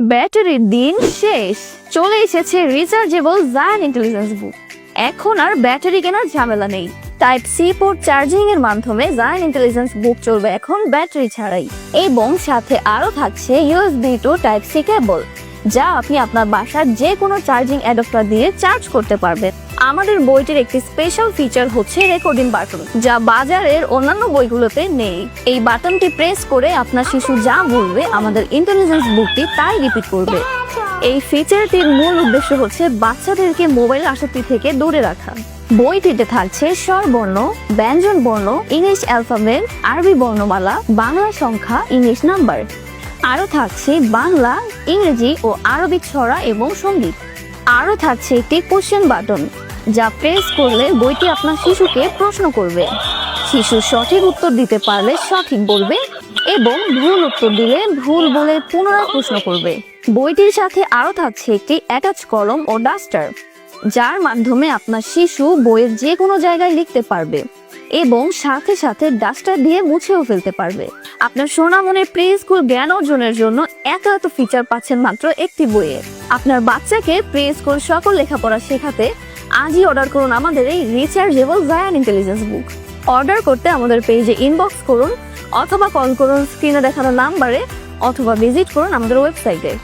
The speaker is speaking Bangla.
ব্যাটারির দিন শেষ। চলে এসেছে রিচার্জেবল জায়ান ইন্টেলিজেন্স বুক এখন আর ব্যাটারি কেনার ঝামেলা নেই। টাইপ সি পোর্ট চার্জিং এর মাধ্যমে জায়ান ইন্টেলিজেন্স বুক চলবে এখন ব্যাটারি ছাড়াই। এবং সাথে আরও থাকছে USB to type C cable যা আপনি আপনার বাসার যে কোনো চার্জিং অ্যাডাপ্টার দিয়ে চার্জ করতে পারবেন। আমাদের বইটির একটি স্পেশাল ফিচার হচ্ছে রেকর্ডিং বাটন যা বাজারের অন্যান্য বইগুলোতে নেই। এই বাটনটি প্রেস করে আপনার শিশু যা বলবে আমাদের ইন্টেলিজেন্স বুকটি তাই রিপিট করবে। এই ফিচারটির মূল উদ্দেশ্য হচ্ছে বাচ্চাদেরকে মোবাইল আসক্তি থেকে দূরে রাখা। বইটিতে থাকছে স্বরবর্ণ ব্যঞ্জন বর্ণ ইংলিশ অ্যালফাবেট আরবি বর্ণমালা, বাংলা সংখ্যা, ইংলিশ নাম্বার আরও থাকছে বাংলা, ইংরেজি ও আরবি ছড়া এবং সংগীত। আরও থাকছে একটি কোশ্চেন বাটন যা প্রেস করলে বইটি আপনার শিশুকে প্রশ্ন করবে। শিশু সঠিক উত্তর দিতে পারলে সঠিক বলবে এবং ভুল উত্তর দিলে ভুল বলে পুনরায় প্রশ্ন করবে। বইটির সাথে আরও থাকছে একটি অ্যাটাচ কলম ও ডাস্টার যার মাধ্যমে আপনার শিশু বইয়ের যে কোনো জায়গায় লিখতে পারবে এবং সাথে সাথে ডাস্টার দিয়ে মুছেও ফেলতে পারবে। আপনার সোনামনের প্রি স্কুল জ্ঞান অর্জনের জন্য এত এত ফিচার পাচ্ছেন মাত্র একটি বইয়ে। আপনার বাচ্চাকে প্রি স্কুল সকল লেখাপড়া শেখাতে আজই অর্ডার করুন আমাদের এই রিচার্জেবল জায়ান ইন্টেলিজেন্স বুক অর্ডার করতে আমাদের পেজে ইনবক্স করুন অথবা কল করুন স্ক্রিনে দেখানো নাম্বারে অথবা ভিজিট করুন আমাদের ওয়েবসাইটে